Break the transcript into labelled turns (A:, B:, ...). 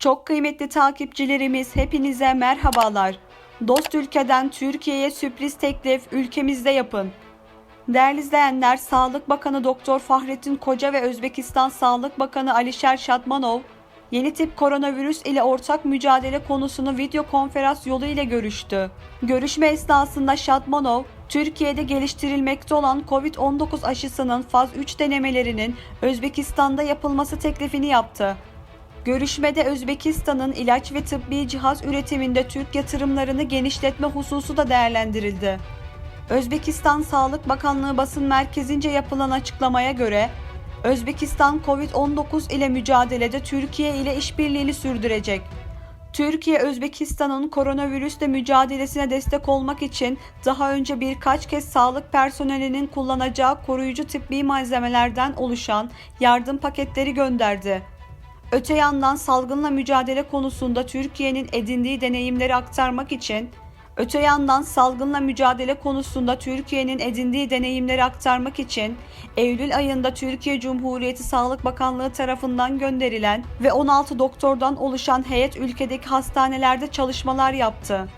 A: Çok kıymetli takipçilerimiz hepinize merhabalar. Dost ülkeden Türkiye'ye sürpriz teklif ülkemizde yapın. Değerli izleyenler, Sağlık Bakanı Doktor Fahrettin Koca ve Özbekistan Sağlık Bakanı Alişer Şatmanov, yeni tip koronavirüs ile ortak mücadele konusunu video konferans yolu ile görüştü. Görüşme esnasında Şatmanov, Türkiye'de geliştirilmekte olan COVID-19 aşısının faz 3 denemelerinin Özbekistan'da yapılması teklifini yaptı. Görüşmede Özbekistan'ın ilaç ve tıbbi cihaz üretiminde Türk yatırımlarını genişletme hususu da değerlendirildi. Özbekistan Sağlık Bakanlığı basın merkezince yapılan açıklamaya göre Özbekistan Covid-19 ile mücadelede Türkiye ile işbirliğini sürdürecek. Türkiye, Özbekistan'ın koronavirüsle mücadelesine destek olmak için daha önce birkaç kez sağlık personelinin kullanacağı koruyucu tıbbi malzemelerden oluşan yardım paketleri gönderdi. Öte yandan salgınla mücadele konusunda Türkiye'nin edindiği deneyimleri aktarmak için Öte yandan salgınla mücadele konusunda Türkiye'nin edindiği deneyimleri aktarmak için Eylül ayında Türkiye Cumhuriyeti Sağlık Bakanlığı tarafından gönderilen ve 16 doktordan oluşan heyet ülkedeki hastanelerde çalışmalar yaptı.